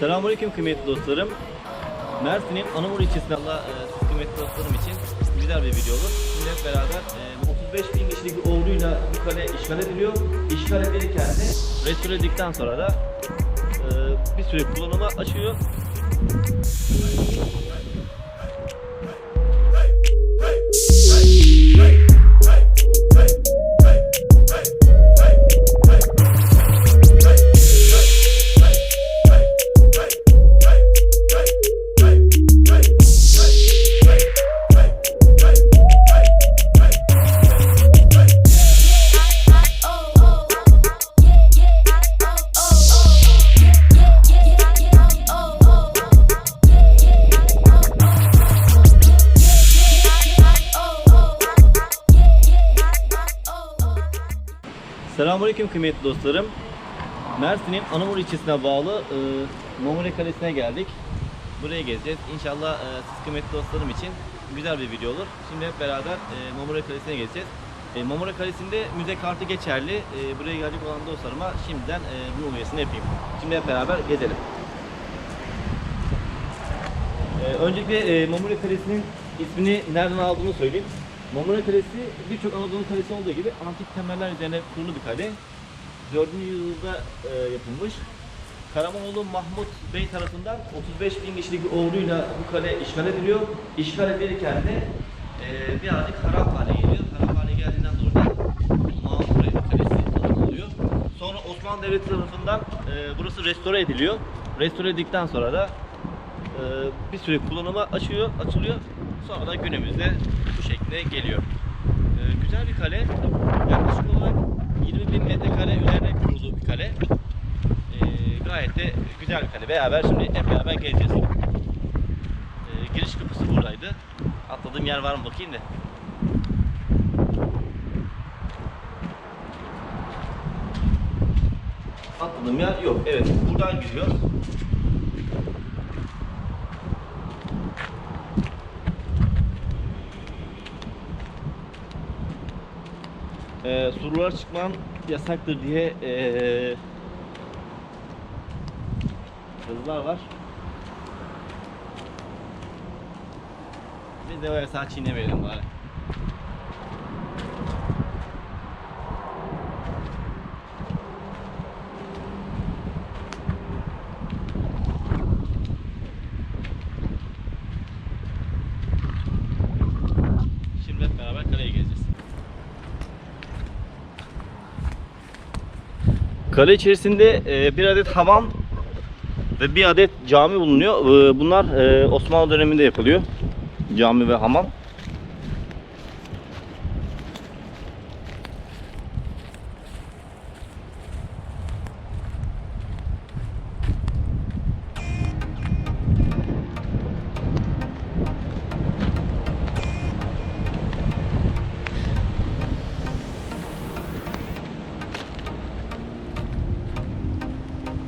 Selamünaleyküm kıymetli dostlarım. Mersin'in Anamur ilçesinde Allah e, kıymetli dostlarım için güzel bir video olur. Şimdi hep beraber e, 35 bin kişilik bir orduyla bu kale işgal ediliyor. İşgal edilirken de restore edildikten sonra da e, bir süre kullanıma açıyor. Selamünaleyküm kıymetli dostlarım. Mersin'in Anamur ilçesine bağlı e, Mamure Kalesi'ne geldik. Buraya gezeceğiz. İnşallah e, siz kıymetli dostlarım için güzel bir video olur. Şimdi hep beraber e, Mamure Kalesi'ne gezeceğiz. E, Mamure Kalesi'nde müze kartı geçerli. E, buraya gelecek olan dostlarıma şimdiden e, bu üyesini yapayım. Şimdi hep beraber gezelim. E, öncelikle e, Mamure Kalesi'nin ismini nereden aldığını söyleyeyim. Mamure Kalesi birçok Anadolu kalesi olduğu gibi antik temeller üzerine kurulu bir kale. 4. yüzyılda e, yapılmış. Karamanoğlu Mahmut Bey tarafından 35 bin kişilik orduyla bu kale işgal ediliyor. İşgal edilirken de e, birazcık harap hale geliyor. Harap hale geldiğinden dolayı da Mamure Kalesi adı oluyor. Sonra Osmanlı Devleti tarafından e, burası restore ediliyor. Restore edildikten sonra da e, bir süre kullanıma açıyor, açılıyor. Sonra da günümüzde bu şekilde geliyor. E, güzel bir kale. Yaklaşık olarak 20 bin metrekare üzerine kurulu bir kale. E, gayet de güzel bir kale. Beraber şimdi hep beraber gezeceğiz. E, giriş kapısı buradaydı. Atladığım yer var mı bakayım da. Atladığım yer yok. Evet, buradan giriyoruz. E, surlara çıkman yasaktır diye e, yazılar var. Biz de o yasağı çiğnemeyelim bari. Şimdi hep beraber kaleye gezeceğiz. Kale içerisinde e, bir adet hamam ve bir adet cami bulunuyor. E, Bunlar e, Osmanlı döneminde yapılıyor. Cami ve hamam.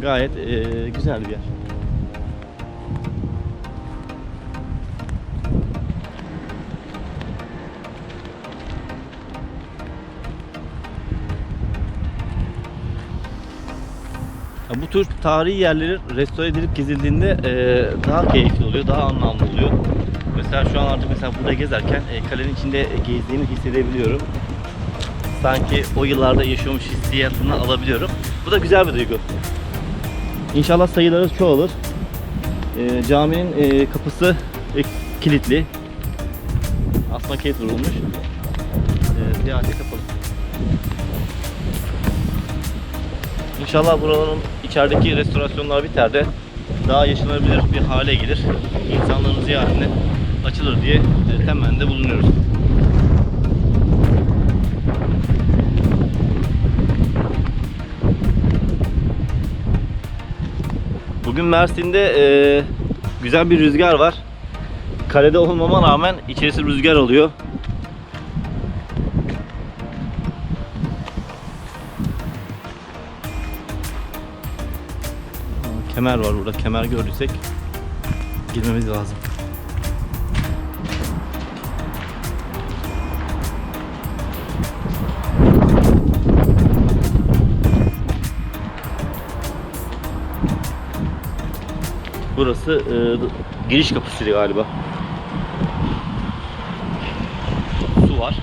Gayet e, güzel bir yer. Bu tür tarihi yerleri restore edilip gezildiğinde e, daha keyifli oluyor, daha anlamlı oluyor. Mesela şu an artık mesela burada gezerken e, kalenin içinde gezdiğimi hissedebiliyorum. Sanki o yıllarda yaşıyormuş hissiyatını alabiliyorum. Bu da güzel bir duygu. İnşallah sayıları çoğalır. E, caminin e, kapısı e, kilitli. Asma kilit vurulmuş. E, ziyarete kapalı. İnşallah buraların içerideki restorasyonlar biter de daha yaşanabilir bir hale gelir. İnsanların ziyaretine açılır diye e, temennide bulunuyoruz. Bugün Mersin'de e, güzel bir rüzgar var. Kalede olmama rağmen içerisi rüzgar oluyor. Kemer var burada. Kemer gördüysek girmemiz lazım. Burası e, giriş kapısıydı galiba. Su var.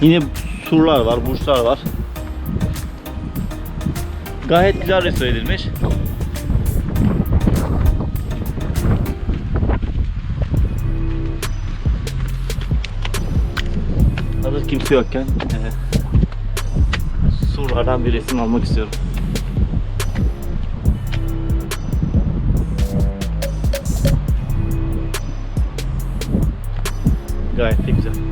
Yine surlar var, burçlar var. Gayet güzel restore edilmiş. Hazır kimse yokken surlardan bir resim almak istiyorum. Gayet de güzel.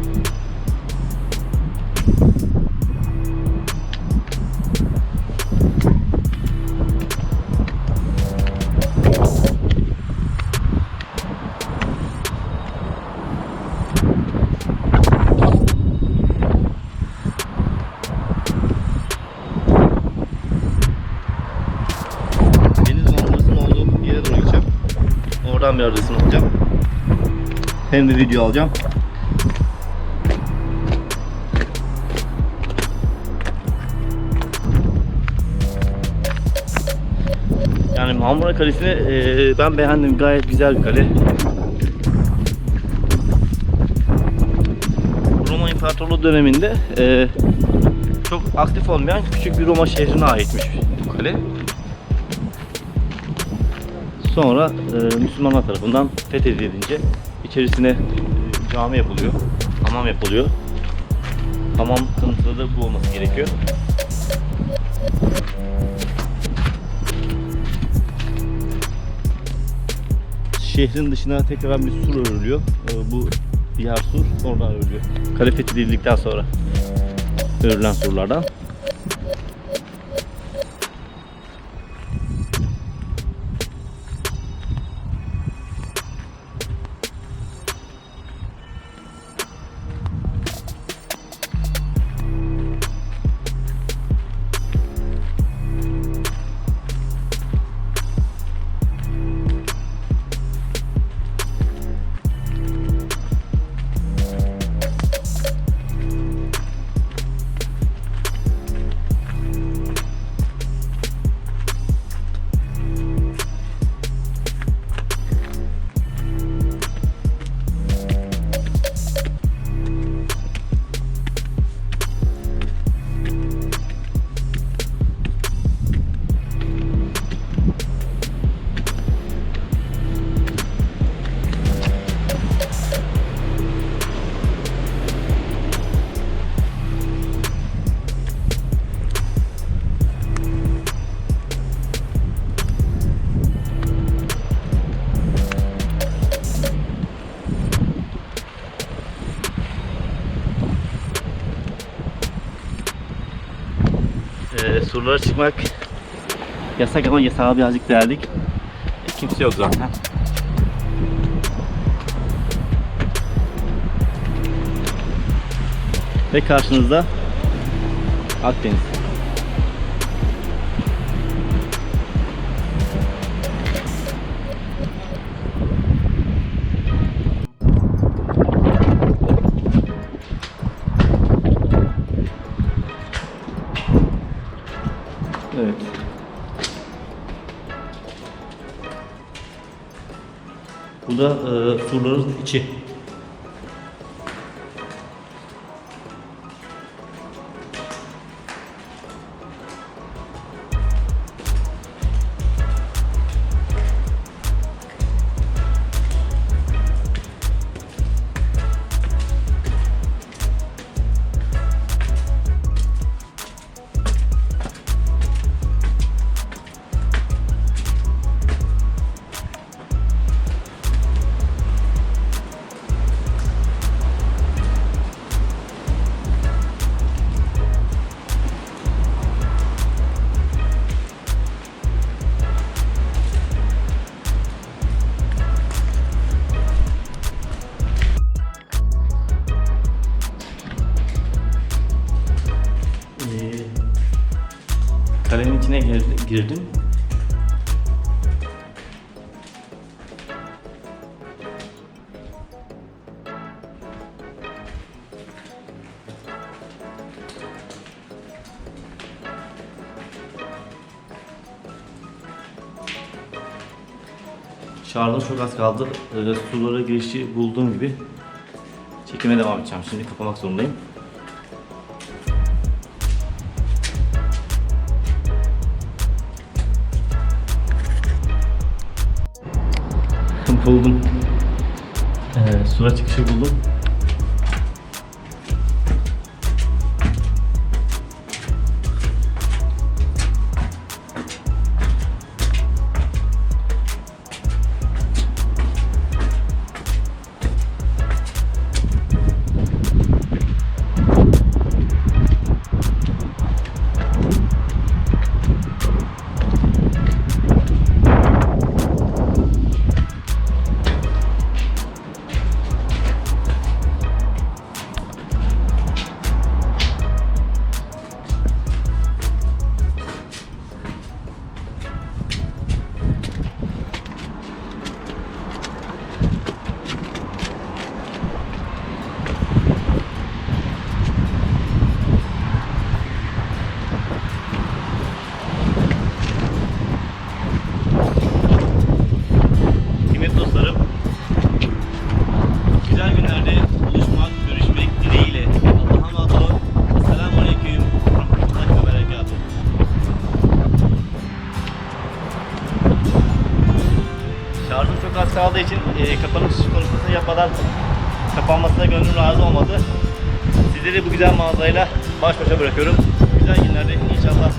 Oradan bir resim alacağım. Hem de video alacağım. Yani Marmara Kalesi'ni eee, ben beğendim. Gayet güzel bir kale. Roma İmparatorluğu döneminde eee, çok aktif olmayan küçük bir Roma şehrine aitmiş bu kale. Sonra e, Müslümanlar tarafından fethedilince içerisine e, cami yapılıyor, hamam yapılıyor. Hamam kanıtları da bu olması gerekiyor. Şehrin dışına tekrar bir sur örülüyor. E, bu diğer sur oradan örülüyor. Kale fethedildikten sonra örülen surlardan. Surlara çıkmak yasak ama yasağa birazcık deldik. E, kimse yok zaten. Ve karşınızda Akdeniz. Bu da e, surların içi. Girdim. Şarjım çok az kaldı. Öyle sulara girişi bulduğum gibi çekime devam edeceğim. Şimdi kapamak zorundayım. Buldum. Ee, sura çıkışı buldum. E, kapanış konuşmasını yapmadan kapanmasına gönlüm razı olmadı. Sizleri bu güzel mağazayla baş başa bırakıyorum. Güzel günlerde inşallah